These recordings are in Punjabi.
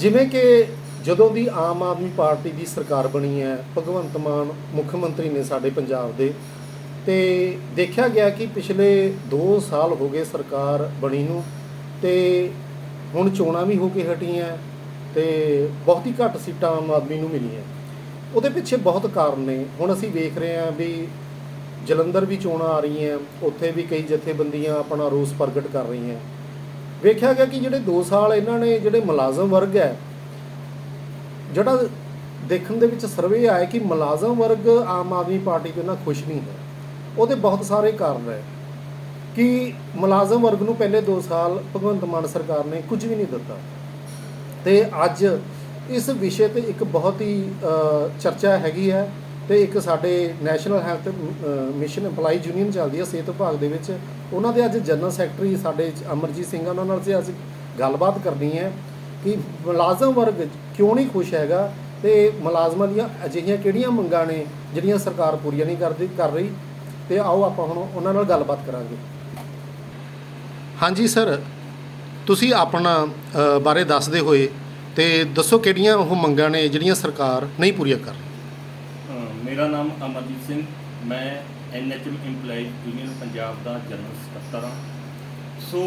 ਜਿਵੇਂ ਕਿ ਜਦੋਂ ਦੀ ਆਮ ਆਦਮੀ ਪਾਰਟੀ ਦੀ ਸਰਕਾਰ ਬਣੀ ਹੈ, ਭਗਵੰਤ ਮਾਨ ਮੁੱਖ ਮੰਤਰੀ ਨੇ ਸਾਡੇ ਪੰਜਾਬ ਦੇ, ਤੇ ਦੇਖਿਆ ਗਿਆ ਕਿ ਪਿਛਲੇ 2 ਸਾਲ ਹੋ ਗਏ ਸਰਕਾਰ ਬਣੀ ਨੂੰ, ਤੇ ਹੁਣ ਚੋਣਾਂ ਵੀ ਹੋ ਕੇ ਹਟੀਆਂ, ਤੇ ਬਹੁਤ ਹੀ ਘੱਟ ਸੀਟਾਂ ਆਮ ਆਦਮੀ ਨੂੰ ਮਿਲੀਆਂ। ਉਹਦੇ ਪਿੱਛੇ ਬਹੁਤ ਕਾਰਨ ਨੇ। ਹੁਣ ਅਸੀਂ ਵੇਖ ਰਹੇ ਹਾਂ ਵੀ ਜਲੰਧਰ ਵੀ ਚੋਣਾਂ ਆ ਰਹੀਆਂ, ਉੱਥੇ ਵੀ ਕਈ ਜਥੇਬੰਦੀਆਂ ਆਪਣਾ ਰੋਸ ਪ੍ਰਗਟ ਕਰ ਰਹੀਆਂ। ਵੇਖਿਆ ਗਿਆ ਕਿ ਜਿਹੜੇ 2 ਸਾਲ ਇਹਨਾਂ ਨੇ ਜਿਹੜੇ ਮੁਲਾਜ਼ਮ ਵਰਗ ਹੈ, ਜਿਹੜਾ ਦੇਖਣ ਦੇ ਵਿੱਚ ਸਰਵੇ ਆਇਆ ਕਿ ਮੁਲਾਜ਼ਮ ਵਰਗ ਆਮ ਆਦਮੀ ਪਾਰਟੀ ਤੋਂ ਨਾ ਖੁਸ਼ ਨਹੀਂ ਹੈ, ਉਹਦੇ ਬਹੁਤ ਸਾਰੇ ਕਾਰਨ ਹੈ ਕਿ ਮੁਲਾਜ਼ਮ ਵਰਗ ਨੂੰ ਪਹਿਲੇ 2 ਸਾਲ ਭਗਵੰਤ ਮਾਨ ਸਰਕਾਰ ਨੇ ਕੁਝ ਵੀ ਨਹੀਂ ਦਿੱਤਾ। ਤੇ ਅੱਜ ਇਸ ਵਿਸ਼ੇ ਤੇ ਇੱਕ ਬਹੁਤ ਹੀ ਚਰਚਾ ਹੈਗੀ ਹੈ ਤੇ ਇੱਕ ਸਾਡੇ national health mission EMPLOYE union ਚੱਲਦੀ ਹੈ ਸਿਹਤ ਵਿਭਾਗ ਦੇ ਵਿੱਚ। ਉਹਨਾਂ ਦੇ ਅੱਜ ਜਨਰਲ ਸੈਕਟਰੀ ਸਾਡੇ ਅਮਰਜੀਤ ਸਿੰਘ ਉਹਨਾਂ ਨਾਲ ਅਸੀਂ ਅੱਜ ਗੱਲਬਾਤ ਕਰਨੀ ਹੈ ਕਿ ਮੁਲਾਜ਼ਮ ਵਰਗ ਕਿਉਂ ਨਹੀਂ ਖੁਸ਼ ਹੈਗਾ ਤੇ ਮੁਲਾਜ਼ਮਾਂ ਦੀਆਂ ਅਜਿਹੀਆਂ ਕਿਹੜੀਆਂ ਮੰਗਾਂ ਨੇ ਜਿਹੜੀਆਂ ਸਰਕਾਰ ਪੂਰੀਆਂ ਨਹੀਂ ਕਰਦੀ, ਕਰ ਰਹੀ? ਤੇ ਆਓ ਆਪਾਂ ਹੁਣ ਉਹਨਾਂ ਨਾਲ ਗੱਲਬਾਤ ਕਰਾਂਗੇ। ਹਾਂਜੀ ਸਰ, ਤੁਸੀਂ ਆਪਣਾ ਬਾਰੇ ਦੱਸਦੇ ਹੋਏ ਤੇ ਦੱਸੋ ਕਿਹੜੀਆਂ ਉਹ ਮੰਗਾਂ ਨੇ ਜਿਹੜੀਆਂ ਸਰਕਾਰ ਨਹੀਂ ਪੂਰੀਆਂ ਕਰ ਰਹੀ? ਮੇਰਾ ਨਾਮ ਅਮਰਜੀਤ ਸਿੰਘ, ਮੈਂ ਐਨਐਚਐਮ EMPLOYEE ਯੂਨੀਅਨ ਪੰਜਾਬ ਦਾ ਜਨਰਲ ਸਕੱਤਰ ਹਾਂ। ਸੋ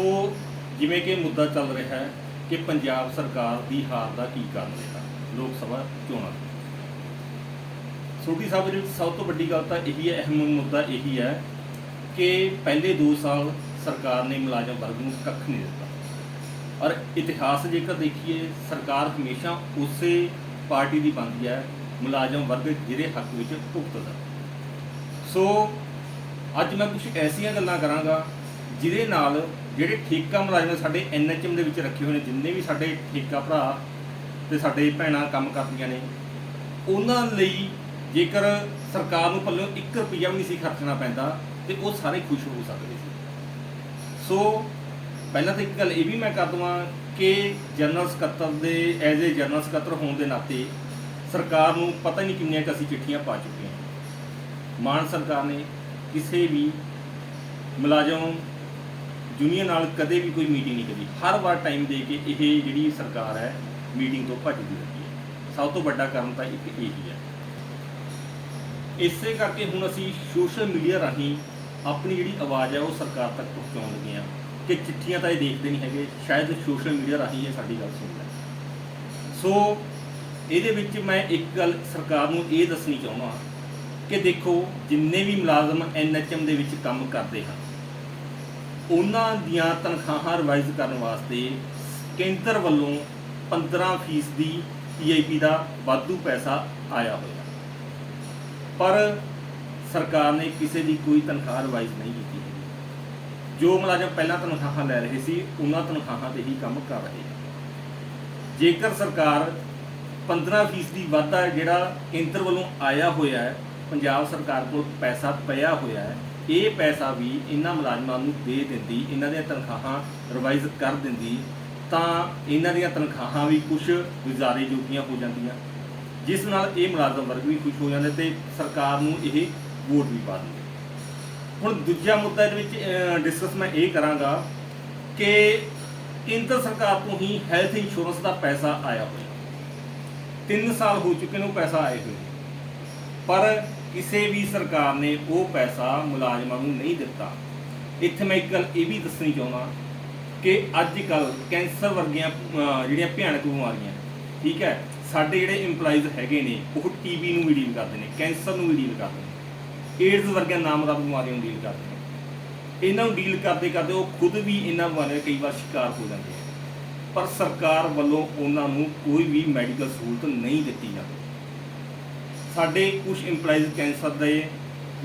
ਜਿਵੇਂ ਕਿ ਮੁੱਦਾ ਚੱਲ ਰਿਹਾ ਹੈ ਕਿ ਪੰਜਾਬ ਸਰਕਾਰ ਦੀ ਹਾਰ ਦਾ ਕੀ ਕਾਰਨ ਰਿਹਾ, ਲੋਕ ਸਭਾ ਚੋਣਾਂ ਛੋਟੀ ਸਾਹਿਬ ਦੇ ਵਿੱਚ ਸਭ ਤੋਂ ਵੱਡੀ ਗੱਲ ਤਾਂ ਇਹੀ ਹੈ, ਅਹਿਮ ਮੁੱਦਾ ਇਹੀ ਹੈ ਕਿ ਪਹਿਲੇ 2 ਸਾਲ ਸਰਕਾਰ ਨੇ ਮੁਲਾਜ਼ਮ ਵਰਗ ਨੂੰ ਕੱਖ ਨਹੀਂ ਦਿੱਤਾ। ਔਰ ਇਤਿਹਾਸ ਜੇਕਰ ਦੇਖੀਏ, ਸਰਕਾਰ ਹਮੇਸ਼ਾ ਉਸੇ ਪਾਰਟੀ ਦੀ ਬਣਦੀ ਹੈ ਮੁਲਾਜ਼ਮ ਵਰਗ ਜਿਹਦੇ ਹੱਕ ਵਿੱਚ ਭੁਗਤਦਾ। ਸੋ ਅੱਜ ਮੈਂ ਕੁਝ ਐਸੀਆਂ ਗੱਲਾਂ ਕਰਾਂਗਾ ਜਿਹਦੇ ਨਾਲ ਜਿਹੜੇ ਠੇਕਾ ਮੁਲਾਜ਼ਮ ਸਾਡੇ ਐਨਐਚਐਮ ਦੇ ਵਿੱਚ ਰੱਖੇ ਹੋਏ ਨੇ, ਜਿੰਨੇ ਵੀ ਸਾਡੇ ਠੇਕਾ ਭਰਾ ਤੇ ਸਾਡੇ ਭੈਣਾਂ ਕੰਮ ਕਰਦੀਆਂ ਨੇ, ਉਹਨਾਂ ਲਈ ਜੇਕਰ ਸਰਕਾਰ ਨੂੰ ਪੱਲੋਂ 1 ਰੁਪਿਆ ਵੀ ਨਹੀਂ ਸੀ ਖਰਚਣਾ ਪੈਂਦਾ ਤੇ ਉਹ ਸਾਰੇ ਖੁਸ਼ ਹੋ ਸਕਦੇ ਸੀ। ਸੋ ਪਹਿਲਾਂ ਤਾਂ ਇੱਕ ਗੱਲ ਇਹ ਵੀ ਮੈਂ ਕਰ ਦਵਾਂ ਕਿ ਜਨਰਲ ਸਕੱਤਰ ਦੇ, ਐਜ਼ ਏ ਜਨਰਲ ਸਕੱਤਰ ਹੋਣ ਦੇ ਨਾਤੇ ਸਰਕਾਰ ਨੂੰ ਪਤਾ ਨਹੀਂ ਕਿੰਨੀਆਂ ਕੁ ਅਸੀਂ ਚਿੱਠੀਆਂ ਪਾ ਚੁੱਕੇ ਹਾਂ ਮਾਨ ਸਰਕਾਰ ਨੇ ਕਿਸੇ ਵੀ ਮੁਲਾਜ਼ਮ ਯੂਨੀਅਨ ਨਾਲ ਕਦੇ ਵੀ ਕੋਈ ਮੀਟਿੰਗ ਨਹੀਂ ਕਰੀ। ਹਰ ਵਾਰ ਟਾਈਮ ਦੇ ਕੇ ਇਹ ਜਿਹੜੀ ਸਰਕਾਰ ਹੈ ਮੀਟਿੰਗ ਤੋਂ ਭੱਜਦੀ ਰਹੀ ਹੈ। ਸਭ ਤੋਂ ਵੱਡਾ ਕਾਰਨ ਤਾਂ ਇੱਕ ਇਹੀ ਹੈ ਇਸੇ ਕਰਕੇ ਹੁਣ ਅਸੀਂ ਸੋਸ਼ਲ ਮੀਡੀਆ ਰਾਹੀਂ ਆਪਣੀ ਜਿਹੜੀ ਆਵਾਜ਼ ਹੈ, ਉਹ ਸਰਕਾਰ ਤੱਕ ਪਹੁੰਚਾਉਣ ਲੱਗੇ ਹਾਂ ਕਿ ਚਿੱਠੀਆਂ ਤਾਂ ਇਹ ਦੇਖਦੇ ਨਹੀਂ ਹੈਗੇ। ਸ਼ਾਇਦ ਸੋਸ਼ਲ ਮੀਡੀਆ ਰਾਹੀਂ ਇਹ ਸਾਡੀ ਗੱਲ ਸੁਣਦਾ ਸੋ ਇਹਦੇ ਵਿੱਚ ਮੈਂ ਇੱਕ ਗੱਲ ਸਰਕਾਰ ਨੂੰ ਇਹ ਦੱਸਣੀ ਚਾਹੁੰਦਾ ਕਿ ਦੇਖੋ, ਜਿੰਨੇ ਵੀ ਮੁਲਾਜ਼ਮ ਐਨਐਚਐਮ ਦੇ ਵਿੱਚ ਕੰਮ ਕਰਦੇ ਹਨ, ਉਹਨਾਂ ਦੀਆਂ ਤਨਖਾਹਾਂ ਰਿਵਾਈਜ਼ ਕਰਨ ਵਾਸਤੇ ਕੇਂਦਰ ਵੱਲੋਂ 15% ਦੀ ਪੀਆਈਪੀ ਦਾ ਵਾਧੂ ਪੈਸਾ ਆਇਆ ਹੋਇਆ। ਪਰ ਸਰਕਾਰ ਨੇ ਕਿਸੇ ਦੀ ਕੋਈ ਤਨਖਾਹ ਰਿਵਾਈਜ਼ ਨਹੀਂ ਕੀਤੀ ਜੋ ਮੁਲਾਜ਼ਮ ਪਹਿਲਾਂ ਤਨਖਾਹਾਂ ਲੈ ਰਹੇ ਸੀ, ਉਹਨਾਂ ਤਨਖਾਹਾਂ ਤੇ ਹੀ ਕੰਮ ਕਰ ਰਹੇ ਜੇਕਰ ਸਰਕਾਰ 15% ਵਾਧਾ ਜਿਹੜਾ ਕੇਂਦਰ ਵੱਲੋਂ ਆਇਆ ਹੋਇਆ ਹੈ, ਪੰਜਾਬ ਸਰਕਾਰ ਕੋਲ ਪੈਸਾ ਪਿਆ ਹੋਇਆ ਹੈ, ਇਹ ਪੈਸਾ ਵੀ ਇਹਨਾਂ ਮੁਲਾਜ਼ਮਾਂ ਨੂੰ ਦੇ ਦਿੰਦੀ, ਇਹਨਾਂ ਦੀਆਂ ਤਨਖਾਹਾਂ ਰਿਵਾਈਜ਼ ਕਰ ਦਿੰਦੀ, ਤਾਂ ਇਹਨਾਂ ਦੀਆਂ ਤਨਖਾਹਾਂ ਵੀ ਕੁਝ ਗੁਜ਼ਾਰੇ ਜੋਗੀਆਂ ਹੋ ਜਾਂਦੀਆਂ, ਜਿਸ ਨਾਲ ਇਹ ਮੁਲਾਜ਼ਮ ਵਰਗ ਵੀ ਖੁਸ਼ ਹੋ ਜਾਂਦੇ ਤੇ ਸਰਕਾਰ ਨੂੰ ਇਹ ਵੋਟ ਵੀ ਪਾ ਦਿੰਦੇ। ਹੁਣ ਦੂਜਾ ਮੁੱਦਾ ਇਹਦੇ ਵਿੱਚ ਡਿਸਕਸ ਮੈਂ ਇਹ ਕਰਾਂਗਾ ਕਿ ਕੇਂਦਰ ਸਰਕਾਰ ਤੋਂ ਹੀ ਹੈਲਥ ਇੰਸ਼ੋਰੈਂਸ ਦਾ ਪੈਸਾ ਆਇਆ ਹੋਇਆ। 3 ਸਾਲ ਹੋ ਚੁੱਕੇ ਨੇ ਉਹ ਪੈਸਾ ਆਏ ਹੋਏ ਪਰ ਕਿਸੇ ਵੀ ਸਰਕਾਰ ਨੇ ਉਹ ਪੈਸਾ ਮੁਲਾਜ਼ਮਾਂ ਨੂੰ ਨਹੀਂ ਦਿੱਤਾ। ਇੱਥੇ ਮੈਂ ਇੱਕ ਗੱਲ ਇਹ ਵੀ ਦੱਸਣੀ ਚਾਹੁੰਦਾ ਕਿ ਅੱਜ ਕੱਲ ਕੈਂਸਰ ਵਰਗੀਆਂ ਜਿਹੜੀਆਂ ਭਿਆਨਕ ਬਿਮਾਰੀਆਂ, ਠੀਕ ਹੈ, ਸਾਡੇ ਜਿਹੜੇ EMPLOYEES ਹੈਗੇ ਨੇ, ਉਹ ਟੀਬੀ ਨੂੰ ਵੀ ਡੀਲ ਕਰਦੇ ਨੇ, ਕੈਂਸਰ ਨੂੰ ਵੀ ਡੀਲ ਕਰਦੇ ਨੇ। ਏਡਜ਼ ਵਰਗੀਆਂ ਨਾਮਦਾ ਬਿਮਾਰੀਆਂ ਨੂੰ ਡੀਲ ਕਰਦੇ ਨੇ। ਇਹਨਾਂ ਨੂੰ ਡੀਲ ਕਰਦੇ ਕਰਦੇ ਉਹ ਖੁਦ ਵੀ ਇਹਨਾਂ ਬਿਮਾਰੀਆਂ ਦਾ ਕਈ ਵਾਰ ਸ਼ਿਕਾਰ ਹੋ ਜਾਂਦੇ ਆ ਪਰ ਸਰਕਾਰ ਵੱਲੋਂ ਉਹਨਾਂ ਨੂੰ ਕੋਈ ਵੀ ਮੈਡੀਕਲ ਸਹੂਲਤ ਨਹੀਂ ਦਿੱਤੀ ਜਾਂਦੀ। ਸਾਡੇ ਕੁਝ ਇੰਪਲਾਈਜ਼ ਕੈਂਸਰ ਦੇ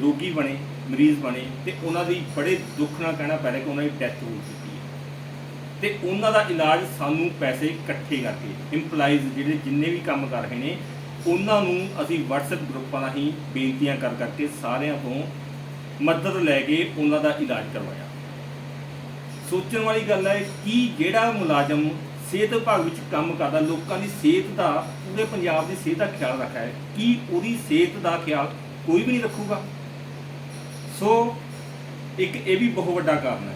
ਰੋਗੀ ਬਣੇ, ਮਰੀਜ਼ ਬਣੇ ਤੇ ਉਹਨਾਂ ਦੀ ਬੜੇ ਦੁੱਖ ਨਾਲ ਕਹਿਣਾ ਪੈ ਰਿਹਾ ਕਿ ਉਹਨਾਂ ਦੀ ਡੈਥ ਹੋ ਚੁੱਕੀ ਹੈ। ਤੇ ਉਹਨਾਂ ਦਾ ਇਲਾਜ ਸਾਨੂੰ ਪੈਸੇ ਇਕੱਠੇ ਕਰਕੇ ਇੰਪਲਾਈਜ਼ ਜਿਹੜੇ ਜਿੰਨੇ ਵੀ ਕੰਮ ਕਰ ਰਹੇ ਨੇ, ਉਹਨਾਂ ਨੂੰ ਅਸੀਂ WhatsApp ਗਰੁੱਪਾਂ ਰਾਹੀਂ ਬੇਨਤੀਆਂ ਕਰ ਕਰਕੇ ਸਾਰਿਆਂ ਤੋਂ ਮਦਦ ਲੈ ਕੇ ਉਹਨਾਂ ਦਾ ਇਲਾਜ ਕਰਵਾਇਆ। ਸੋਚਣ ਵਾਲੀ ਗੱਲ ਹੈ ਕਿ ਜਿਹੜਾ ਮੁਲਾਜ਼ਮ ਸਿਹਤ ਵਿਭਾਗ ਵਿੱਚ ਕੰਮ ਕਰਦਾ, ਲੋਕਾਂ ਦੀ ਸਿਹਤ ਦਾ, ਪੂਰੇ ਪੰਜਾਬ ਦੀ ਸਿਹਤ ਦਾ ਖਿਆਲ ਰੱਖਿਆ ਹੈ ਕੀ ਉਹਦੀ ਸਿਹਤ ਦਾ ਖਿਆਲ ਕੋਈ ਵੀ ਨਹੀਂ ਰੱਖੂਗਾ। ਸੋ, ਇੱਕ ਇਹ ਵੀ ਬਹੁਤ ਵੱਡਾ ਕਾਰਨ ਹੈ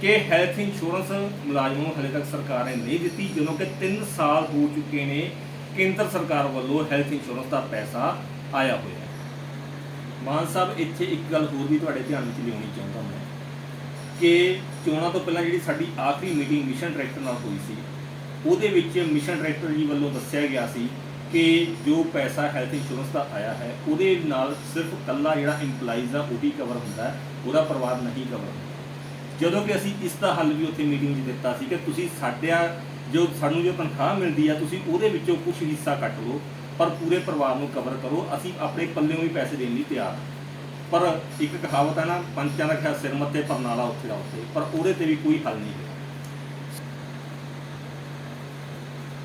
ਕਿ ਹੈਲਥ ਇੰਸ਼ੋਰੈਂਸ ਮੁਲਾਜ਼ਮਾਂ ਨੂੰ ਹਲੇ ਤੱਕ ਸਰਕਾਰ ਨੇ ਨਹੀਂ ਦਿੱਤੀ, ਜਦੋਂ ਕਿ 3 ਸਾਲ ਹੋ ਚੁੱਕੇ ਨੇ ਕੇਂਦਰ ਸਰਕਾਰ ਵੱਲੋਂ ਹੈਲਥ ਇੰਸ਼ੋਰੈਂਸ ਦਾ ਪੈਸਾ ਆਇਆ ਹੋਇਆ ਮਾਨ ਸਾਹਿਬ, ਇੱਥੇ ਇੱਕ ਗੱਲ ਹੋਰ ਵੀ ਤੁਹਾਡੇ ਧਿਆਨ ਵਿੱਚ ਲਿਆਉਣੀ ਚਾਹੁੰਦਾ ਮੈਂ। ਕਿ ਚੋਣਾਂ ਤੋਂ ਪਹਿਲਾਂ ਜਿਹੜੀ ਸਾਡੀ ਆਖਰੀ ਮੀਟਿੰਗ ਮਿਸ਼ਨ ਡਾਇਰੈਕਟਰ ਨਾਲ ਹੋਈ ਸੀ, ਉਹਦੇ ਵਿੱਚ ਮਿਸ਼ਨ ਡਾਇਰੈਕਟਰ ਜੀ ਵੱਲੋਂ ਦੱਸਿਆ ਗਿਆ ਸੀ ਕਿ ਜੋ ਪੈਸਾ ਹੈਲਥ ਇੰਸ਼ੋਰੈਂਸ ਦਾ ਆਇਆ ਹੈ, ਉਹਦੇ ਨਾਲ ਸਿਰਫ ਕੱਲਾ ਜਿਹੜਾ EMPLOYEES ਆ, ਉਹੀ ਕਵਰ ਹੁੰਦਾ ਹੈ, ਉਹਦਾ ਪਰਿਵਾਰ ਨਹੀਂ ਕਵਰ ਹੁੰਦਾ। ਜਦੋਂ ਕਿ ਅਸੀਂ ਇਸ ਦਾ ਹੱਲ ਵੀ ਉੱਥੇ ਮੀਟਿੰਗ 'ਚ ਦਿੱਤਾ ਸੀ ਕਿ ਤੁਸੀਂ ਸਾਡਿਆ ਜੋ ਸਾਨੂੰ ਜੋ ਤਨਖਾਹ ਮਿਲਦੀ ਆ, ਤੁਸੀਂ ਉਹਦੇ ਵਿੱਚੋਂ ਕੁਝ ਹਿੱਸਾ ਕੱਟ ਲਓ, ਪਰ ਪੂਰੇ ਪਰਿਵਾਰ ਨੂੰ ਕਵਰ ਕਰੋ, ਅਸੀਂ ਆਪਣੇ ਪੱਲਿਓਂ ਵੀ ਪੈਸੇ ਦੇਣ ਲਈ ਤਿਆਰ ਹਾਂ। ਪਰ ਇੱਕ ਕਹਾਵਤ ਹੈ ਨਾ, ਪੰਚਾਂ ਦਾ ਖਿਆ ਸਿਰ ਮੱਥੇ ਪਰਨਾਲਾ ਉੱਥੇ ਦਾ ਉੱਥੇ। ਪਰ ਉਹਦੇ ਤੇ ਵੀ ਕੋਈ ਹੱਲ ਨਹੀਂ ਹੈ।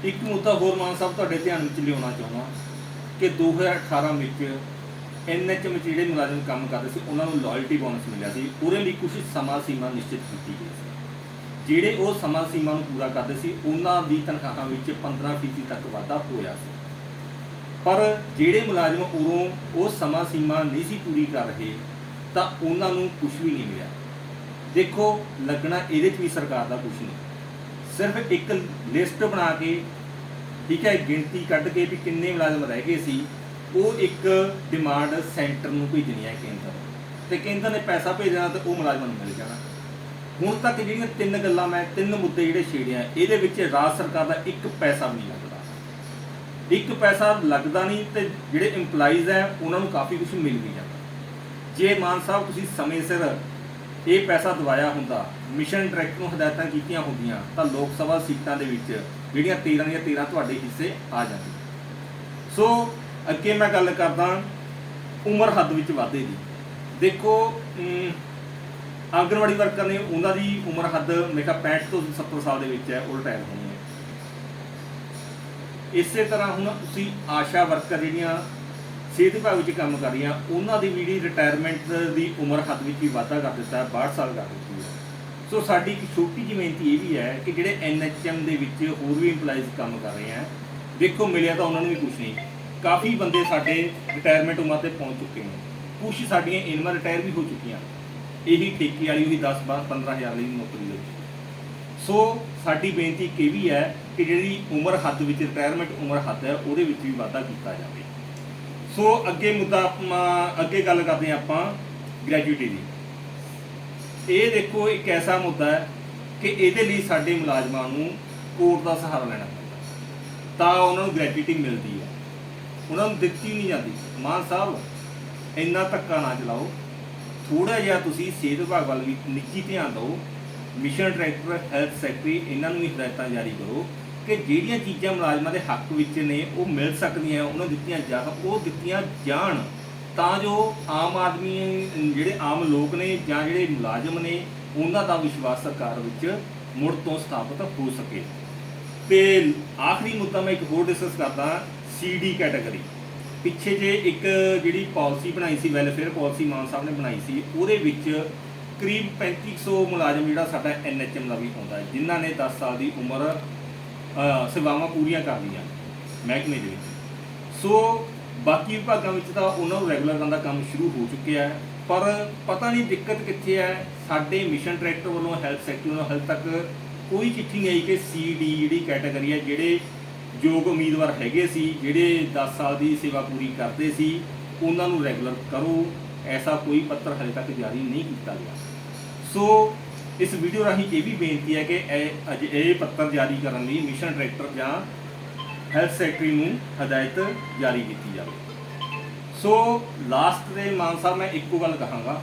ਇੱਕ ਮੁੱਦਾ ਹੋਰ ਮਾਨ ਸਾਹਿਬ, ਤੁਹਾਡੇ ਧਿਆਨ ਵਿੱਚ ਲਿਆਉਣਾ ਚਾਹੁੰਦਾ ਕਿ 2018 ਵਿੱਚ ਐਨਐਚਐਮ ਵਿੱਚ ਜਿਹੜੇ ਮੁਲਾਜ਼ਮ ਕੰਮ ਕਰਦੇ ਸੀ, ਉਹਨਾਂ ਨੂੰ ਲਾਇਲਟੀ ਬੋਨਸ ਮਿਲਿਆ ਸੀ। ਉਹਦੇ ਲਈ ਕੁਝ ਸਮਾਂ ਸੀਮਾ ਨਿਸ਼ਚਿਤ ਕੀਤੀ ਗਈ ਸੀ। ਜਿਹੜੇ ਉਹ ਸਮਾਂ ਸੀਮਾ ਨੂੰ ਪੂਰਾ ਕਰਦੇ ਸੀ, ਉਹਨਾਂ ਦੀ ਤਨਖਾਹਾਂ ਵਿੱਚ 15% ਤੱਕ ਵਾਧਾ ਹੋਇਆ ਸੀ। ਪਰ ਜਿਹੜੇ ਮੁਲਾਜ਼ਮ ਉਦੋਂ ਉਹ ਸਮਾਂ ਸੀਮਾ ਨਹੀਂ ਸੀ ਪੂਰੀ ਕਰ ਰਹੇ, ਤਾਂ ਉਹਨਾਂ ਨੂੰ ਕੁਝ ਵੀ ਨਹੀਂ ਮਿਲਿਆ। ਦੇਖੋ, ਲੱਗਣਾ ਇਹਦੇ 'ਚ ਵੀ ਸਰਕਾਰ ਦਾ ਕੁਝ ਨਹੀਂ। ਸਿਰਫ ਇੱਕ ਲਿਸਟ ਬਣਾ ਕੇ, ਠੀਕ ਹੈ, ਗਿਣਤੀ ਕੱਢ ਕੇ ਵੀ ਕਿੰਨੇ ਮੁਲਾਜ਼ਮ ਰਹਿ ਗਏ ਸੀ, ਉਹ ਇੱਕ ਡਿਮਾਂਡ ਸੈਂਟਰ ਨੂੰ ਭੇਜਣੀ ਹੈ ਕੇਂਦਰ। ਤੇ ਕੇਂਦਰ ਨੇ ਪੈਸਾ ਭੇਜਣਾ ਤੇ ਉਹ ਮੁਲਾਜ਼ਮਾਂ ਨੂੰ ਮਿਲ ਜਾਣਾ। ਹੁਣ ਤੱਕ ਜਿਹੜੀਆਂ ਤਿੰਨ ਗੱਲਾਂ ਮੈਂ, ਤਿੰਨ ਮੁੱਦੇ ਜਿਹੜੇ ਛੇੜਿਆ, ਇਹਦੇ ਵਿੱਚ ਰਾਜ ਸਰਕਾਰ ਦਾ ਇੱਕ ਪੈਸਾ ਵੀ ਨਹੀਂ ਲੱਗਦਾ। ਇੱਕ ਪੈਸਾ ਲੱਗਦਾ ਨਹੀਂ ਤੇ ਜਿਹੜੇ EMPLOYEES ਹੈ ਉਹਨਾਂ ਨੂੰ ਕਾਫੀ ਕੁਝ ਮਿਲ ਵੀ ਜਾਂਦਾ। ਜੇ ਮਾਨ ਸਾਹਿਬ ਤੁਸੀਂ ਸਮੇਂ ਸਿਰ ਇਹ ਪੈਸਾ ਦਵਾਇਆ ਹੁੰਦਾ ਮਿਸ਼ਨ ਡਾਇਰੈਕਟਰ ਨੂੰ ਹਦਾਇਤਾਂ ਕੀਤੀਆਂ ਹੁੰਦੀਆਂ ਤਾਂ ਲੋਕ ਸਭਾ ਸੀਟਾਂ ਦੇ ਵਿੱਚ ਜਿਹੜੀਆਂ 13 ਦੀਆਂ 13 ਤੁਹਾਡੇ ਹਿੱਸੇ ਆ ਜਾਂਦੀਆਂ। ਸੋ ਅੱਗੇ ਮੈਂ ਗੱਲ ਕਰਦਾ ਉਮਰ ਹੱਦ ਵਿੱਚ ਵਾਧੇ ਦੀ। ਦੇਖੋ ਅਮ, ਆਂਗਣਵਾੜੀ ਵਰਕਰ ਨੇ ਉਹਨਾਂ ਦੀ ਉਮਰ ਹੱਦ ਮੇਰਾ ਖਿਆਲ 65 ਤੋਂ 70 ਸਾਲ ਦੇ ਵਿੱਚ ਹੈ ਉਹ ਰਿਟਾਇਰ ਹੋਣੀ ਇਸੇ ਤਰ੍ਹਾਂ ਹੁਣ ਤੁਸੀਂ ਆਸ਼ਾ ਵਰਕਰ ਜਿਹੜੀਆਂ ਸਿਹਤ ਵਿਭਾਗ ਵਿੱਚ ਕੰਮ ਕਰ ਰਹੀਆਂ, ਉਹਨਾਂ ਦੀ ਵੀ ਜਿਹੜੀ ਰਿਟਾਇਰਮੈਂਟ ਦੀ ਉਮਰ ਹੱਦ ਵਿੱਚ ਵੀ ਵਾਧਾ ਕਰ ਦਿੱਤਾ ਹੈ 62 ਸਾਲ ਕਰ ਦਿੱਤੀ ਹੈ। ਸੋ ਸਾਡੀ ਇੱਕ ਛੋਟੀ ਜਿਹੀ ਬੇਨਤੀ ਇਹ ਵੀ ਹੈ ਕਿ ਜਿਹੜੇ ਐਨਐਚਐਮ ਦੇ ਵਿੱਚ ਹੋਰ ਵੀ EMPLOYEES ਕੰਮ ਕਰ ਰਹੇ ਆ ਦੇਖੋ ਮਿਲਿਆ ਤਾਂ ਉਹਨਾਂ ਨੂੰ ਵੀ ਕੁਝ ਨਹੀਂ। ਕਾਫੀ ਬੰਦੇ ਸਾਡੇ ਰਿਟਾਇਰਮੈਂਟ ਉਮਰ ਤੇ ਪਹੁੰਚ ਚੁੱਕੇ ਨੇ। ਕੁਝ ਸਾਡੀਆਂ ਇਨਮਾ ਰਿਟਾਇਰ ਵੀ ਹੋ ਚੁੱਕੀਆਂ। ਇਹੀ ਠੇਕੇ ਵਾਲੀ ਉਹੀ 10 12 15000 ਲਈ ਨੌਕਰੀ ਲਈ ਸੋ ਸਾਡੀ ਬੇਨਤੀ ਇੱਕ ਇਹ ਵੀ ਹੈ ਕਿ ਜਿਹੜੀ ਉਮਰ ਹੱਦ ਵਿੱਚ ਰਿਟਾਇਰਮੈਂਟ ਉਮਰ ਹੱਦ ਹੈ, ਉਹਦੇ ਵਿੱਚ ਵੀ ਵਾਧਾ ਕੀਤਾ ਜਾਵੇ। ਸੋ ਅੱਗੇ ਮੁੱਦਾ ਆਪਾਂ- ਅੱਗੇ ਗੱਲ ਕਰਦੇ ਹਾਂ ਆਪਾਂ ਗ੍ਰੈਜੂਏਟੀ ਦੀ। ਇਹ ਦੇਖੋ, ਇੱਕ ਐਸਾ ਮੁੱਦਾ ਹੈ ਕਿ ਇਹਦੇ ਲਈ ਸਾਡੇ ਮੁਲਾਜ਼ਮਾਂ ਨੂੰ ਕੋਰਟ ਦਾ ਸਹਾਰਾ ਲੈਣਾ ਪੈਂਦਾ। ਤਾਂ ਉਹਨਾਂ ਨੂੰ ਗ੍ਰੈਜੂਏਟੀ ਮਿਲਦੀ ਹੈ। ਉਹਨਾਂ ਨੂੰ ਦਿੱਤੀ ਨਹੀਂ ਜਾਂਦੀ। ਮਾਨ ਸਾਹਿਬ, ਇੰਨਾ ਧੱਕਾ ਨਾ ਚਲਾਓ। ਥੋੜਾ ਜਿਹਾ ਤੁਸੀਂ ਸਿਹਤ ਵਿਭਾਗ ਵੱਲ ਵੀ ਨਿੱਜੀ ਧਿਆਨ ਦਿਓ। ਮਿਸ਼ਨ ਡਾਇਰੈਕਟਰ ਹੈਲਥ ਸੈਕਟਰੀ ਇਹਨਾਂ ਨੂੰ ਵੀ ਹਦਾਇਤਾਂ ਜਾਰੀ ਕਰੋ ਕਿ ਜਿਹੜੀਆਂ ਚੀਜ਼ਾਂ ਮੁਲਾਜ਼ਮਾਂ ਦੇ ਹੱਕ ਵਿੱਚ ਨੇ, ਉਹ ਮਿਲ ਸਕਦੀਆਂ, ਉਹਨਾਂ ਨੂੰ ਦਿੱਤੀਆਂ ਜਾ, ਉਹ ਦਿੱਤੀਆਂ ਜਾਣ, ਤਾਂ ਜੋ ਆਮ ਆਦਮੀ, ਜਿਹੜੇ ਆਮ ਲੋਕ ਨੇ ਜਾਂ ਜਿਹੜੇ ਮੁਲਾਜ਼ਮ ਨੇ, ਉਹਨਾਂ ਦਾ ਵਿਸ਼ਵਾਸ ਸਰਕਾਰ ਵਿੱਚ ਮੁੜ ਤੋਂ ਸਥਾਪਿਤ ਹੋ ਸਕੇ। ਤੇ ਆਖਰੀ ਮੁੱਦਾ ਮੈਂ ਇੱਕ ਹੋਰ ਡਿਸਕਸ ਕਰਦਾ ਸੀਡੀ ਕੈਟਾਗਰੀ ਪਿੱਛੇ ਜੇ ਇੱਕ ਜਿਹੜੀ ਪਾਲਿਸੀ ਬਣਾਈ ਸੀ ਵੈਲਫੇਅਰ ਪਾਲਿਸੀ ਮਾਨ ਸਾਹਿਬ ਨੇ ਬਣਾਈ ਸੀ, ਉਹਦੇ ਵਿੱਚ ਕਰੀਬ 3500 ਮੁਲਾਜ਼ਮ ਜਿਹੜਾ ਸਾਡਾ ਐਨਐਚਐਮ ਦਾ ਵੀ ਹੁੰਦਾ ਜਿਨ੍ਹਾਂ ਨੇ 10 ਸਾਲ ਦੀ ਉਮਰ ਸੇਵਾਵਾਂ ਪੂਰੀਆਂ ਕਰ ਲਈਆਂ ਮਹਿਕਮੇ ਦੇ ਵਿੱਚ। ਸੋ ਬਾਕੀ ਵਿਭਾਗਾਂ ਵਿੱਚ ਤਾਂ ਉਹਨਾਂ ਨੂੰ ਰੈਗੂਲਰ ਕਰਨ ਦਾ ਕੰਮ ਸ਼ੁਰੂ ਹੋ ਚੁੱਕਿਆ ਹੈ। ਪਰ ਪਤਾ ਨਹੀਂ ਦਿੱਕਤ ਕਿੱਥੇ ਹੈ। ਸਾਡੇ ਮਿਸ਼ਨ ਡਾਇਰੈਕਟਰ ਵੱਲੋਂ ਹੈਲਥ ਸੈਕਟਰ ਵੱਲੋਂ ਹਾਲੇ ਤੱਕ ਕੋਈ ਚਿੱਠੀ ਨਹੀਂ ਆਈ ਕਿ ਸੀ ਡੀ ਜਿਹੜੀ ਕੈਟਾਗਰੀ ਹੈ, ਜਿਹੜੇ ਯੋਗ ਉਮੀਦਵਾਰ ਹੈਗੇ ਸੀ, ਜਿਹੜੇ 10 ਸਾਲ ਦੀ ਸੇਵਾ ਪੂਰੀ ਕਰਦੇ ਸੀ, ਉਹਨਾਂ ਨੂੰ ਰੈਗੂਲਰ ਕਰੋ। ਐਸਾ ਕੋਈ ਪੱਤਰ ਹਲੇ ਤੱਕ ਜਾਰੀ ਨਹੀਂ ਕੀਤਾ ਗਿਆ। ਸੋ ਇਸ ਵੀਡੀਓ ਰਾਹੀਂ ਇਹ ਵੀ ਬੇਨਤੀ ਹੈ ਕਿ ਇਹ ਅਜ ਇਹ ਪੱਤਰ ਜਾਰੀ ਕਰਨ ਲਈ ਮਿਸ਼ਨ ਡਾਇਰੈਕਟਰ ਜਾਂ ਹੈਲਥ ਸੈਕਟਰੀ ਨੂੰ ਹਦਾਇਤ ਜਾਰੀ ਕੀਤੀ ਜਾਵੇ। ਸੋ ਲਾਸਟ ਦੇ ਮਾਨ ਸਾਹਿਬ, ਮੈਂ ਇੱਕੋ ਗੱਲ ਕਹਾਂਗਾ।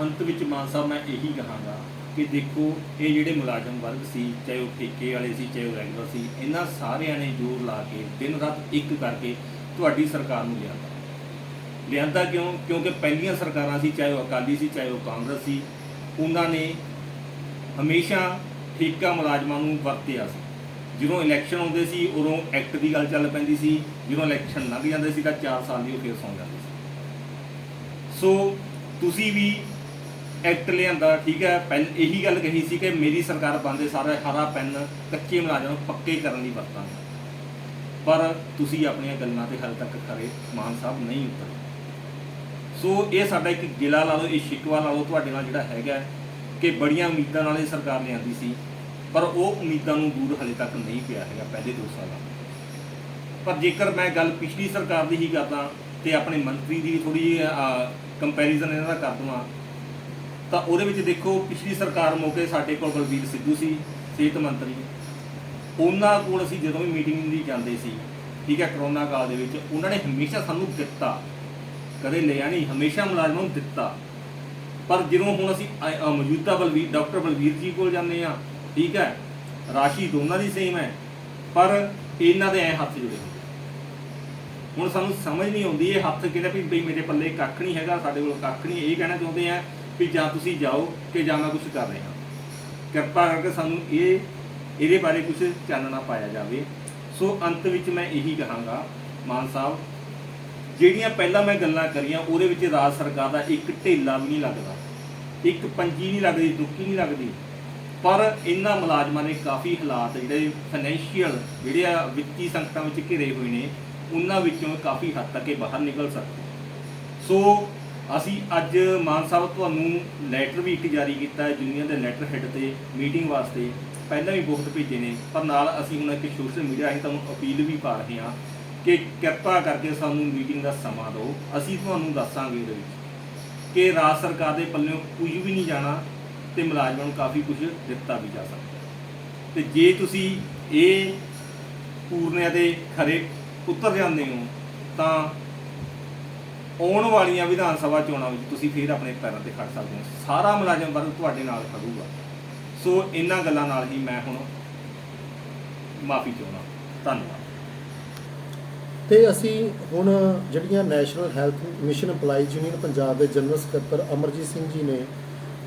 ਅੰਤ ਵਿੱਚ ਮਾਨ ਸਾਹਿਬ, ਮੈਂ ਇਹੀ ਕਹਾਂਗਾ ਕਿ ਦੇਖੋ, ਇਹ ਜਿਹੜੇ ਮੁਲਾਜ਼ਮ ਵਰਗ ਸੀ, ਚਾਹੇ ਉਹ ਠੇਕੇ ਵਾਲੇ ਸੀ, ਚਾਹੇ ਉਹ ਰੈਗੂਲਰ ਸੀ, ਇਹਨਾਂ ਸਾਰਿਆਂ ਨੇ ਜ਼ੋਰ ਲਾ ਕੇ ਦਿਨ ਰਾਤ ਇੱਕ ਕਰਕੇ ਤੁਹਾਡੀ ਸਰਕਾਰ ਨੂੰ ਲਿਆਂਦਾ ਲਿਆਂਦਾ ਕਿਉਂ? ਕਿਉਂਕਿ ਪਹਿਲੀਆਂ ਸਰਕਾਰਾਂ ਸੀ, ਚਾਹੇ ਉਹ ਅਕਾਲੀ ਸੀ, ਚਾਹੇ ਉਹ ਕਾਂਗਰਸ ਸੀ, ਉਹਨਾਂ ਨੇ ਹਮੇਸ਼ਾ ਠੇਕਾ ਮੁਲਾਜ਼ਮਾਂ ਨੂੰ ਵਰਤਿਆ ਸੀ। ਜਦੋਂ ਇਲੈਕਸ਼ਨ ਆਉਂਦੇ ਸੀ, ਉਦੋਂ ਐਕਟ ਦੀ ਗੱਲ ਚੱਲ ਪੈਂਦੀ ਸੀ। ਜਦੋਂ ਇਲੈਕਸ਼ਨ ਲੰਘ ਜਾਂਦੇ ਸੀ, ਤਾਂ 4 ਸਾਲ ਦੀ ਉਹ ਫਿਰ ਸੌਂ ਜਾਂਦੇ ਸੀ। ਸੋ ਤੁਸੀਂ ਵੀ ਐਕਟ ਲਿਆਂਦਾ, ਠੀਕ ਹੈ? ਪਹਿਲ ਇਹੀ ਗੱਲ ਕਹੀ ਸੀ ਕਿ ਮੇਰੀ ਸਰਕਾਰ ਬੰਦੇ ਸਾਰਾ ਹਰਾ ਪੈਨ, ਕੱਚੇ ਮੁਲਾਜ਼ਮਾਂ ਨੂੰ ਪੱਕੇ ਕਰਨ ਲਈ ਵਰਤਾਂਗਾ। ਪਰ ਤੁਸੀਂ ਆਪਣੀਆਂ ਗੱਲਾਂ ਤੇ ਹਾਲੇ ਤੱਕ ਖਰੇ, ਮਾਨ ਸਾਹਿਬ, ਨਹੀਂ ਉਤਰੇ ਸੋ ਇਹ ਸਾਡਾ ਇੱਕ ਗਿਲਾ ਲਾ ਲਓ, ਇਹ ਸ਼ਿਕਵਾ ਲਾ ਲਓ ਤੁਹਾਡੇ ਨਾਲ ਜਿਹੜਾ ਹੈਗਾ ਕਿ ਬੜੀਆਂ ਉਮੀਦਾਂ ਨਾਲ ਇਹ ਸਰਕਾਰ ਲਿਆਂਦੀ ਸੀ, ਪਰ ਉਹ ਉਮੀਦਾਂ ਨੂੰ ਦੂਰ ਹਲੇ ਤੱਕ ਨਹੀਂ ਪਿਆ ਹੈਗਾ ਪਹਿਲੇ ਦੋ ਸਾਲਾਂ ਪਰ ਜੇਕਰ ਮੈਂ ਗੱਲ ਪਿਛਲੀ ਸਰਕਾਰ ਦੀ ਹੀ ਕਰਦਾ ਤੇ ਆਪਣੇ ਮੰਤਰੀ ਦੀ ਥੋੜੀ ਜਿਹੀ ਕੰਪੈਰੀਜ਼ਨ ਇਹਨਾਂ ਦਾ ਕਰ ਦਵਾਂ, ਤਾਂ ਉਹਦੇ ਵਿੱਚ ਦੇਖੋ ਪਿਛਲੀ ਸਰਕਾਰ ਮੌਕੇ ਸਾਡੇ ਕੋਲ ਬਲਬੀਰ ਸਿੱਧੂ ਸੀ, ਸਿਹਤ ਮੰਤਰੀ। ਉਹਨਾਂ ਕੋਲ ਅਸੀਂ ਜਦੋਂ ਵੀ ਮੀਟਿੰਗ ਲਈ ਜਾਂਦੇ ਸੀ, ਠੀਕ ਹੈ ਕਰੋਨਾ ਕਾਲ ਦੇ ਵਿੱਚ, ਉਹਨਾਂ ਨੇ ਹਮੇਸ਼ਾ ਸਾਨੂੰ ਦਿੱਤਾ ਕਦੇ ਲਿਆ ਨਹੀਂ ਹਮੇਸ਼ਾ ਮੁਲਾਜ਼ਮਾਂ ਨੂੰ ਦਿੱਤਾ। ਪਰ ਜਦੋਂ ਹੁਣ ਅਸੀਂ ਅ- ਅ, ਮੌਜੂਦਾ ਬਲਵੀਰ ਡਾਕਟਰ ਬਲਵੀਰ ਜੀ ਕੋਲ ਜਾਂਦੇ ਆ ਠੀਕ ਹੈ ਰਾਸ਼ੀ ਦੋਨਾਂ ਦੀ ਸੇਮ ਹੈ ਪਰ ਇਹਨਾਂ ਦੇ ਐ ਹੱਥ ਜੁੜੇ ਹੁੰਦੇ ਹੁਣ ਸਾਨੂੰ ਸਮਝ ਨਹੀਂ ਆਉਂਦੀ ਇਹ ਹੱਥ ਕਿਹੜਾ ਵੀ ਬਈ ਮੇਰੇ ਪੱਲੇ ਕੱਖ ਨਹੀਂ ਹੈਗਾ ਸਾਡੇ ਕੋਲ ਕੱਖ ਨਹੀਂ ਇਹ ਕਹਿਣਾ ਚਾਹੁੰਦੇ ਆ ਵੀ ਜਾਂ ਤੁਸੀਂ ਜਾਓ ਕਿ ਜਾਂ ਮੈਂ ਕੁਝ ਕਰ ਰਿਹਾ। ਕਿਰਪਾ ਕਰਕੇ ਸਾਨੂੰ ਇਹ ਇਹਦੇ ਬਾਰੇ ਕੁਝ ਚਾਨਣਾ ਪਾਇਆ ਜਾਵੇ। ਸੋ ਅੰਤ ਵਿੱਚ ਮੈਂ ਇਹੀ ਕਹਾਂਗਾ ਮਾਨ ਸਾਹਿਬ ਜਿਹੜੀਆਂ ਪਹਿਲਾਂ ਮੈਂ ਗੱਲਾਂ ਕਰੀਆਂ, ਉਹਦੇ ਵਿੱਚ ਰਾਜ ਸਰਕਾਰ ਦਾ ਇੱਕ ਢੇਲਾ ਵੀ ਨਹੀਂ ਲੱਗਦਾ। ਇੱਕ ਪੰਜੀ ਨਹੀਂ ਲੱਗਦੀ ਦੁੱਕੀ ਨਹੀਂ ਲੱਗਦੀ। ਪਰ ਇਹਨਾਂ ਮੁਲਾਜ਼ਮਾਂ ਨੇ ਕਾਫੀ ਹਾਲਾਤ ਜਿਹੜੇ ਫਾਈਨੈਂਸ਼ੀਅਲ ਜਿਹੜੇ ਆ ਵਿੱਤੀ ਸੰਕਟਾਂ ਵਿੱਚ ਘਿਰੇ ਹੋਏ ਨੇ, ਉਹਨਾਂ ਵਿੱਚੋਂ ਕਾਫੀ ਹੱਦ ਤੱਕ ਇਹ ਬਾਹਰ ਨਿਕਲ ਸਕਦੇ ਸੋ ਅਸੀਂ ਅੱਜ ਮਾਨ ਸਾਹਿਬ ਤੁਹਾਨੂੰ ਲੈਟਰ ਵੀ ਇੱਕ ਜਾਰੀ ਕੀਤਾ ਹੈ ਯੂਨੀਅਨ ਦੇ ਲੈਟਰ ਹੈਡ ਤੇ ਮੀਟਿੰਗ ਵਾਸਤੇ। ਪਹਿਲਾਂ ਵੀ ਬਹੁਤ ਭੇਜੇ ਨੇ, ਪਰ ਨਾਲ ਅਸੀਂ ਹੁਣ ਇੱਕ ਸੋਸ਼ਲ ਮੀਡੀਆ ਰਾਹੀਂ ਤੁਹਾਨੂੰ ਅਪੀਲ ਵੀ ਪਾ ਰਹੇ ਹਾਂ ਕਿ ਕਿਰਪਾ ਕਰਕੇ ਸਾਨੂੰ ਮੀਟਿੰਗ ਦਾ ਸਮਾਂ ਦਿਓ। ਅਸੀਂ ਤੁਹਾਨੂੰ ਦੱਸਾਂਗੇ ਇਹਦੇ ਵਿੱਚ ਕਿ ਰਾਜ ਸਰਕਾਰ ਦੇ ਪੱਲਿਓਂ ਕੁਝ ਵੀ ਨਹੀਂ ਜਾਣਾ ਤੇ ਮੁਲਾਜ਼ਮਾਂ ਨੂੰ ਕਾਫੀ ਕੁਝ ਦਿੱਤਾ ਵੀ ਜਾ ਸਕਦਾ। ਤੇ ਜੇ ਤੁਸੀਂ ਇਹ ਪੂਰਨਿਆਂ ਦੇ ਖਰੇ ਉਤਰ ਜਾਂਦੇ ਹੋ, ਤਾਂ ਆਉਣ ਵਾਲੀਆਂ ਵਿਧਾਨ ਸਭਾ ਚੋਣਾਂ ਵਿੱਚ ਤੁਸੀਂ ਫਿਰ ਆਪਣੇ ਪੈਰਾਂ ਤੇ ਖੜ ਸਕਦੇ ਹੋ। ਸਾਰਾ ਮੁਲਾਜ਼ਮ ਵਰਗ ਤੁਹਾਡੇ ਨਾਲ ਖੜੂਗਾ। ਸੋ ਇਹਨਾਂ ਗੱਲਾਂ ਨਾਲ ਹੀ ਮੈਂ ਹੁਣ ਮਾਫੀ ਚਾਹੁੰਦਾ। ਧੰਨਵਾਦ। ਤੇ ਅਸੀਂ ਹੁਣ ਜਿਹੜੀਆਂ national health mission employees union Punjab ਦੇ ਜਨਰਲ ਸਕੱਤਰ ਅਮਰਜੀਤ ਸਿੰਘ ਜੀ ਨੇ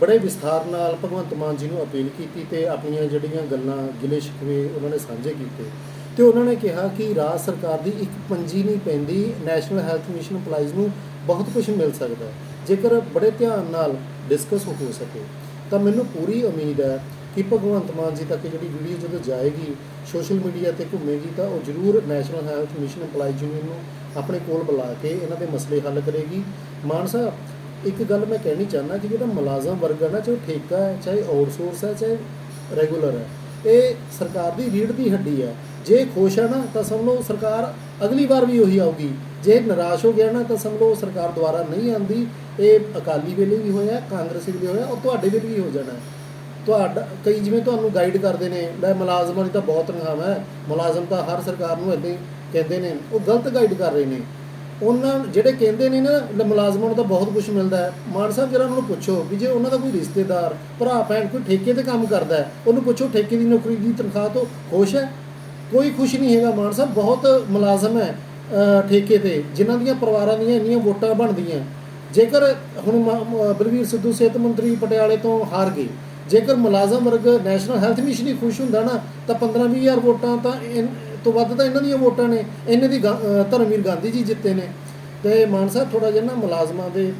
ਬੜੇ ਵਿਸਥਾਰ ਨਾਲ ਭਗਵੰਤ ਮਾਨ ਜੀ ਨੂੰ ਅਪੀਲ ਕੀਤੀ ਤੇ ਆਪਣੀਆਂ ਜਿਹੜੀਆਂ ਗੱਲਾਂ ਗਿਲੇ ਸ਼ਿਕਵੇ ਉਹਨਾਂ ਨੇ ਸਾਂਝੇ ਕੀਤੇ ਤੇ ਉਹਨਾਂ ਨੇ ਕਿਹਾ ਕਿ ਰਾਜ ਸਰਕਾਰ ਦੀ ਇੱਕ ਪੰਜੀ ਨਹੀਂ ਪੈਂਦੀ, ਨੈਸ਼ਨਲ ਹੈਲਥ ਮਿਸ਼ਨ ਅਪਲਾਈਜ਼ ਨੂੰ ਬਹੁਤ ਕੁਝ ਮਿਲ ਸਕਦਾ ਜੇਕਰ ਬੜੇ ਧਿਆਨ ਨਾਲ ਡਿਸਕਸ ਹੋ ਸਕੇ ਤਾਂ ਮੈਨੂੰ ਪੂਰੀ ਉਮੀਦ ਹੈ ਕਿ ਭਗਵੰਤ ਮਾਨ ਜੀ ਤੱਕ ਜਿਹੜੀ ਵੀਡੀਓ ਜਦੋਂ ਜਾਏਗੀ ਸੋਸ਼ਲ ਮੀਡੀਆ ਤੇ ਘੁੰਮੇਗੀ ਤਾਂ ਉਹ ਜ਼ਰੂਰ national health mission employees union ਨੂੰ ਆਪਣੇ ਕੋਲ ਬੁਲਾ ਕੇ ਇਹਨਾਂ ਦੇ ਮਸਲੇ ਹੱਲ ਕਰੇਗੀ। ਮਾਨ ਸਾਹਿਬ, ਇੱਕ ਗੱਲ ਮੈਂ ਕਹਿਣੀ ਚਾਹੁੰਦਾ ਕਿ ਜਿਹੜਾ ਮੁਲਾਜ਼ਮ ਵਰਗ ਹੈ ਨਾ, ਚਾਹੇ ਉਹ ਠੇਕਾ ਹੈ, ਚਾਹੇ ਆਊਟਸੋਰਸ ਹੈ, ਚਾਹੇ ਰੈਗੂਲਰ ਹੈ, ਇਹ ਸਰਕਾਰ ਦੀ ਰੀੜ ਦੀ ਹੱਡੀ ਹੈ। ਜੇ ਖੁਸ਼ ਹੈ ਨਾ, ਤਾਂ ਸਮਝ ਲਓ ਸਰਕਾਰ ਅਗਲੀ ਵਾਰ ਵੀ ਉਹੀ ਆਊਗੀ। ਜੇ ਨਿਰਾਸ਼ ਹੋ ਗਿਆ ਨਾ, ਤਾਂ ਸਮਝ ਲਓ ਸਰਕਾਰ ਦੁਆਰਾ ਨਹੀਂ ਆਂਦੀ ਇਹ ਅਕਾਲੀ ਵੇਲੇ ਵੀ ਹੋਇਆ, ਕਾਂਗਰਸ ਵੇਲੇ ਹੋਇਆ, ਉਹ ਤੁਹਾਡੇ ਵੇਲੇ ਵੀ ਹੋ ਜਾਣਾ। ਤੁਹਾਡਾ ਕਈ ਜਿਵੇਂ ਤੁਹਾਨੂੰ ਗਾਈਡ ਕਰਦੇ ਨੇ ਲੈ ਮੁਲਾਜ਼ਮਾਂ ਦੀ ਤਾਂ ਬਹੁਤ ਤਨਖਾਹ ਹੈ, ਮੁਲਾਜ਼ਮ ਤਾਂ ਹਰ ਸਰਕਾਰ ਨੂੰ ਇਦਾਂ ਕਹਿੰਦੇ ਨੇ, ਉਹ ਗਲਤ ਗਾਈਡ ਕਰ ਰਹੇ ਨੇ। ਉਹਨਾਂ ਜਿਹੜੇ ਕਹਿੰਦੇ ਨੇ ਨਾ ਮੁਲਾਜ਼ਮਾਂ ਨੂੰ ਤਾਂ ਬਹੁਤ ਕੁਝ ਮਿਲਦਾ ਹੈ। ਮਾਨ ਸਾਹਿਬ, ਜਰਾ ਉਹਨਾਂ ਨੂੰ ਪੁੱਛੋ ਵੀ ਜੇ ਉਹਨਾਂ ਦਾ ਕੋਈ ਰਿਸ਼ਤੇਦਾਰ, ਭਰਾ, ਭੈਣ ਕੋਈ ਠੇਕੇ ਤੇ ਕੰਮ ਕਰਦਾ ਹੈ, ਉਹਨੂੰ ਪੁੱਛੋ ਠੇਕੇ ਦੀ ਨੌਕਰੀ ਦੀ ਤਨਖਾਹ ਤੋਂ ਖੁਸ਼ ਹੈ? ਕੋਈ ਖੁਸ਼ ਨਹੀਂ ਹੈਗਾ। ਮਾਨ ਸਾਹਿਬ, ਬਹੁਤ ਮੁਲਾਜ਼ਮ ਹੈ ਠੇਕੇ ਤੇ, ਜਿਨ੍ਹਾਂ ਦੀਆਂ ਪਰਿਵਾਰਾਂ ਦੀਆਂ ਇੰਨੀਆਂ ਵੋਟਾਂ ਬਣਦੀਆਂ। ਜੇਕਰ ਹੁਣ ਮ- ਮ- ਬਲਵੀਰ ਸਿੱਧੂ ਸਿਹਤ ਮੰਤਰੀ ਪਟਿਆਲੇ ਤੋਂ ਹਾਰ ਗਏ ਜੇਕਰ ਮੁਲਾਜ਼ਮ ਵਰਗ ਨੈਸ਼ਨਲ ਹੈਲਥ ਮਿਸ਼ਨ ਹੀ ਖੁਸ਼ ਹੁੰਦਾ ਨਾ, ਤਾਂ 15 20000 ਵੋਟਾਂ ਤਾਂ ਇਨ- ਤੋਂ ਵੱਧ ਤਾਂ ਇਹਨਾਂ ਦੀਆਂ ਵੋਟਾਂ ਨੇ, ਇਹਨਾਂ ਦੀ ਗਾ- ਧਰਮਵੀਰ ਗਾਂਧੀ ਜੀ ਜਿੱਤੇ ਨੇ। ਤੇ ਮਾਨ ਸਾਹਿਬ ਥੋੜਾ ਜਿਹਾ ਨਾ ਮੁਲਾਜ਼ਮਾਂ ਦੇ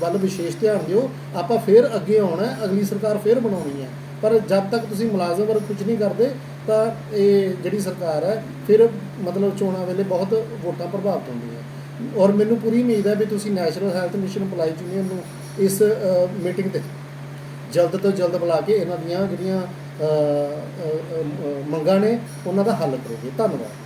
ਵੱਲ ਵਿਸ਼ੇਸ਼ ਧਿਆਨ ਦਿਓ। ਆਪਾਂ ਫੇਰ ਅੱਗੇ ਆਉਣਾ, ਅਗਲੀ ਸਰਕਾਰ ਫੇਰ ਬਣਾਉਣੀ ਹੈ। ਪਰ ਜਦ ਤੱਕ ਤੁਸੀਂ ਮੁਲਾਜ਼ਮ ਵਰਗ ਕੁਝ ਨਹੀਂ ਕਰਦੇ, ਤਾਂ ਇਹ ਜਿਹੜੀ ਸਰਕਾਰ ਹੈ, ਫਿਰ ਮਤਲਬ ਚੋਣਾਂ ਵੇਲੇ ਬਹੁਤ ਵੋਟਾਂ ਪ੍ਰਭਾਵਿਤ ਹੁੰਦੀਆਂ। ਔਰ ਮੈਨੂੰ ਪੂਰੀ ਉਮੀਦ ਹੈ ਵੀ ਤੁਸੀਂ national health mission employee union ਨੂੰ ਇਸ ਮੀਟਿੰਗ ਤੇ ਜਲਦ ਤੋਂ ਜਲਦ ਬੁਲਾ ਕੇ ਇਹਨਾਂ ਦੀਆਂ ਜਿਹੜੀਆਂ ਮੰਗਾਂ ਨੇ, ਉਹਨਾਂ ਦਾ ਹੱਲ ਕਰੋਗੇ ਧੰਨਵਾਦ।